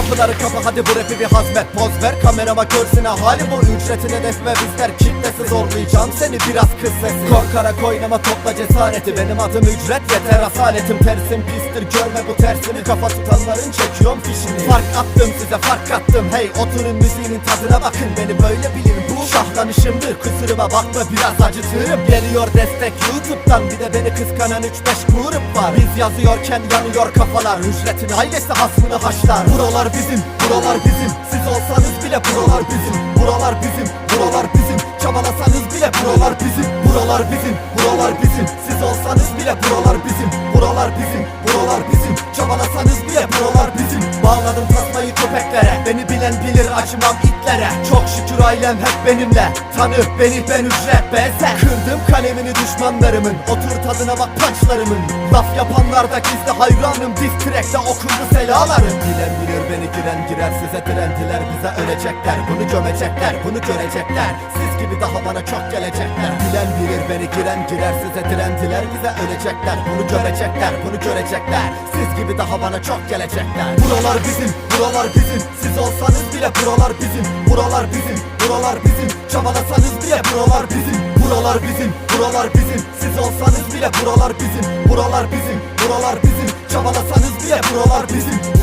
Kapıları kapa hadi bu rapi bir hazmet Poz ver. Kamerama görsün hali bu Ücretini hedef ve bizler kitlesi zorlayacağım seni biraz kız sesi. Korkarak oynama topla cesareti. Benim adım ücret yeter asaletim. Tersim pistir görme bu tersini. Kafa tutanların çekiyorum fişini. Fark attım size fark attım. Hey oturun müziğinin tadına bakın. Beni böyle bilin. Bu şahlanışımdır Kusuruma bakma biraz acıtırım. Geliyor destek YouTube'dan Bir de beni kıskanan 3-5 grup var. Biz yazıyorken yanıyor kafalar Ücretin ailesi hasmını haşlar. Buralar bizim, buralar bizim. Siz olsanız bile buralar bizim Buralar bizim, buralar bizim. Çabalasanız bile buralar bizim Buralar bizim, buralar bizim. Siz olsanız bile buralar bizim Buralar bizim, buralar bizim. Çabalasanız bile buralar Beni bilen bilir acımam itlere. Çok şükür ailem hep benimle. Tanı beni ben ücret benzer Kırdım kalemini düşmanlarımın. Otur tadına bak pançlarımın Laf yapanlarda gizli hayranım. Diz track'te okundu selalarım. Bilen bilir giren girer Size direndiler bize ölecekler. Bunu gömecekler bunu görecekler. Siz gibi daha bana çok gelecekler. Bilen bilir beni giren girer Size direndiler bize ölecekler. Bunu gömecekler bunu görecekler. Siz gibi daha bana çok gelecekler. Buralar bizim buralar bizim. Siz olsanız bile buralar bizim. Buralar bizim buralar bizim. Çabalasanız bile buralar bizim. Buralar bizim buralar bizim. Siz olsanız bile buralar bizim. Buralar bizim buralar bizim. Çabalasanız bile buralar bizim